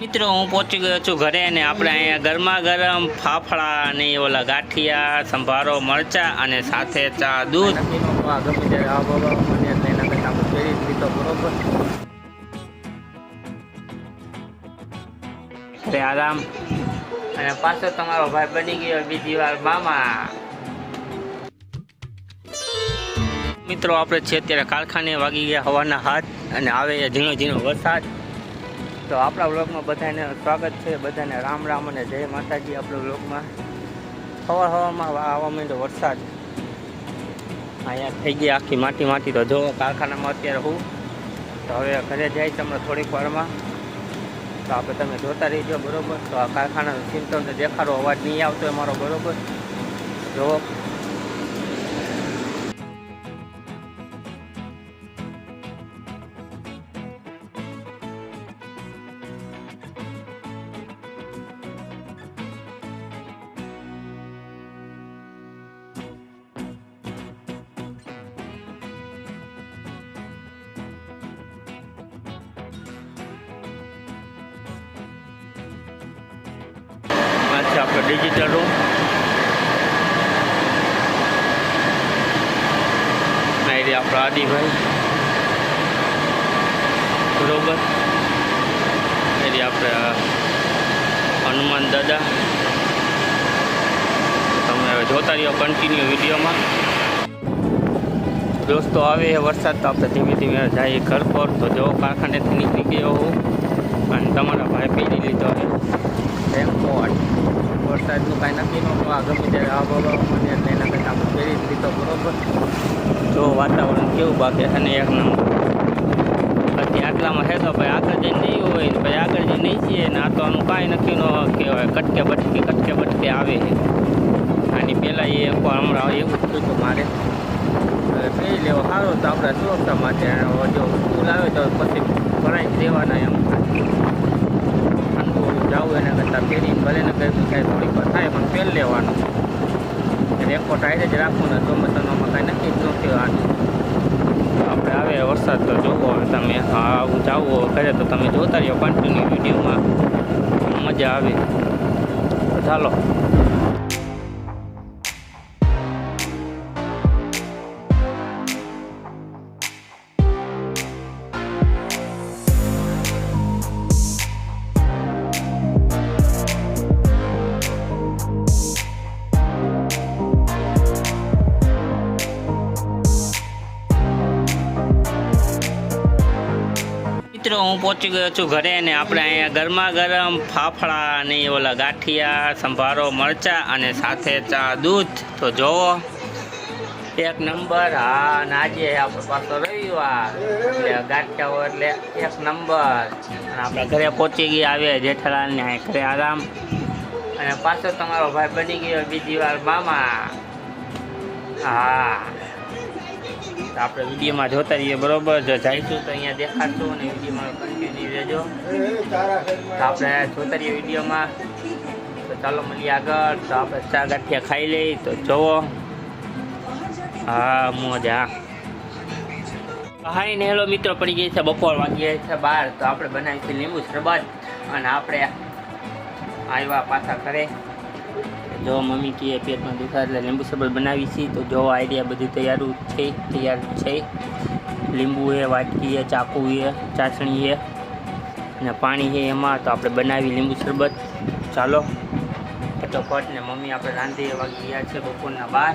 મિત્રો, હું પહોંચી ગયો છું ઘરે ને આપણે અહીંયા ગરમા ગરમ ફાફડા અને ઓલા ગાંઠિયા, સંભારો, મરચા અને સાથે ચા, દૂધ. આરામ. અને પાછો તમારો ભાઈ બની ગયો, બીજી વાર મામા. મિત્રો, આપણે છે અત્યારે કારખાને વાગી ગયા હવાના હાથ અને આવે ઝીણો ઝીણો વરસાદ. તો આપણા વ્લોગમાં બધાને સ્વાગત છે, બધાને રામ રામ અને જય માતાજી આપણા વ્લોગમાં. સવાર હવામાં આવવા માંડ્યો વરસાદ. અહીંયા થઈ ગઈ આખી માટી માટી. તો જો કારખાનામાં અત્યારે હું, તો હવે ઘરે જાય તમને થોડીક વારમાં. તો આપણે તમે જોતા રહીજો, બરોબર? તો આ કારખાનાનું ચિંતન દેખાડો, અવાજ નહીં આવતો એ મારો, બરોબર? જો ડિજિટલ રૂમ આ આપણા આદિભાઈ બરોબર એ આપણા હનુમાન દાદા તમે હવે જોતા રહ્યો કન્ટિન્યુ વિડીયોમાં. દોસ્તો, આવે એ વરસાદ તો આપણે ધીમે ધીમે જઈએ ઘર પર તો જો કારખાનેથી નીકળી ગયો હું. અને તમારા ભાઈ પીડી લીધો છે વરસાદનું કાંઈ નક્કી નહોતું આ ગમે ત્યારે આ બાબા મને એના કરતાં આપણે પહેરી જ લીધો બરોબર. જો વાતાવરણ કેવું બાકી અને એક નંબર. પછી આટલામાં છે તો ભાઈ આગળ જઈને નહીં હોય ભાઈ આગળ જઈને નહીં છીએ ને આ તો આનું કાંઈ નક્કી ન કહેવાય કટકે બટકે કટકે બટકે આવે છે. આની પહેલાં એ હમણાં એવું થયું હતું મારે. પહેરી લેવો? સારો તો આપણે સુરક્ષા માટે જો સ્કૂલ આવે તો પછી ભરાઈ જ દેવાના એમ ઠંડુ ઓલું જવું એના કરતાં પહેરીને ભલે ને ગરમી થાય થોડીક થાય, પણ પહેરી લેવાનું. રેકોર્ડ આઈને જ રાખવું ને ચોમાસામાં કાંઈ નક્કી જ નથી આપણે આવે, વરસાદ તો જોવો તમે હા હું જાવું કરે તો તમે જોતા રહ્યો કન્ટિન્યુ વિડીયોમાં. મજા આવે. ચાલો. મિત્રો, હું પહોંચી ગયો છું ઘરે ને આપણે અહીંયા ગરમા ગરમ ફાફડા અને ઓલા ગાંઠિયા, સંભારો, મરચા અને સાથે ચા, દૂધ. તો જોવો, એક નંબર. હા, અને આજે આપણો પાછો રવિવાર. એટલે ગાંઠિયાઓ એટલે એક નંબર. અને આપણે ઘરે પહોંચી ગયા આવે જેઠાલાલને અહીં ઘરે આરામ. અને પાછો તમારો ભાઈ બની ગયો, બીજી વાર મામા. હા. આપણે વિડીયોમાં જોતા રહીએ. બરોબર જો જાઈશું તો અહીંયા દેખાડશું અને વિડીયોમાં કન્ટિન્યુ રહેજો. તો આપણે જોતા રહીએ વિડીયોમાં. તો ચાલો મળીએ આગળ. તો આપણે ચા ગાંઠિયા ખાઈ લઈ. તો જોવો. હા, મોજા. હાઈ ને હેલો મિત્રો, પડી ગઈ છે બપોર, વાગી છે બાર. તો આપણે બનાવી છે લીંબુ શરબત. અને આપણે આવ્યા પાછા ઘરે. જો મમ્મી કહે પેટમાં દુખા એટલે લીંબુ શરબત બનાવી છીએ તો જો આઈડિયા બધું તૈયાર છે તૈયાર છે. લીંબુ છે વાટકી છે ચાકુ છે ચાસણી છે અને પાણી છે એમાં, તો આપણે બનાવી લીંબુ શરબત. ચાલો, ફટોફટ ને મમ્મી આપણે રાંધી વાગી ગયા છે બપોરના બાર.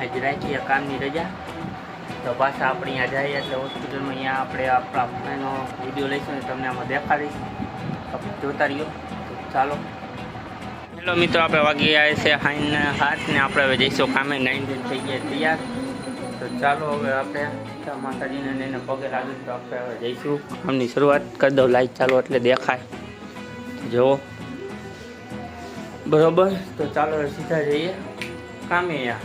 આજે રાખીએ કામની રજા. તો પાછા આપણે અહીંયા જઈએ એટલે હોસ્પિટલમાં અહીંયા આપણે આપણા ફોનનો વીડિયો લઈશું ને તમને આમાં દેખાડીશ. જોતા રહ્યો ચાલો. હેલો મિત્રો, આપણે વાગી આવે છે હાઈને હાથ ને આપણે હવે જઈશું કામે. નાઈન દિન થઈ ગયા તૈયાર. તો ચાલો હવે આપણે માતાજીને લઈને પગે લાગી તો આપણે હવે જઈશું. કામની શરૂઆત કરી દઉં. લાઈટ ચાલો એટલે દેખાય. જુઓ. બરોબર? તો ચાલો સીધા જઈએ. કામે યાર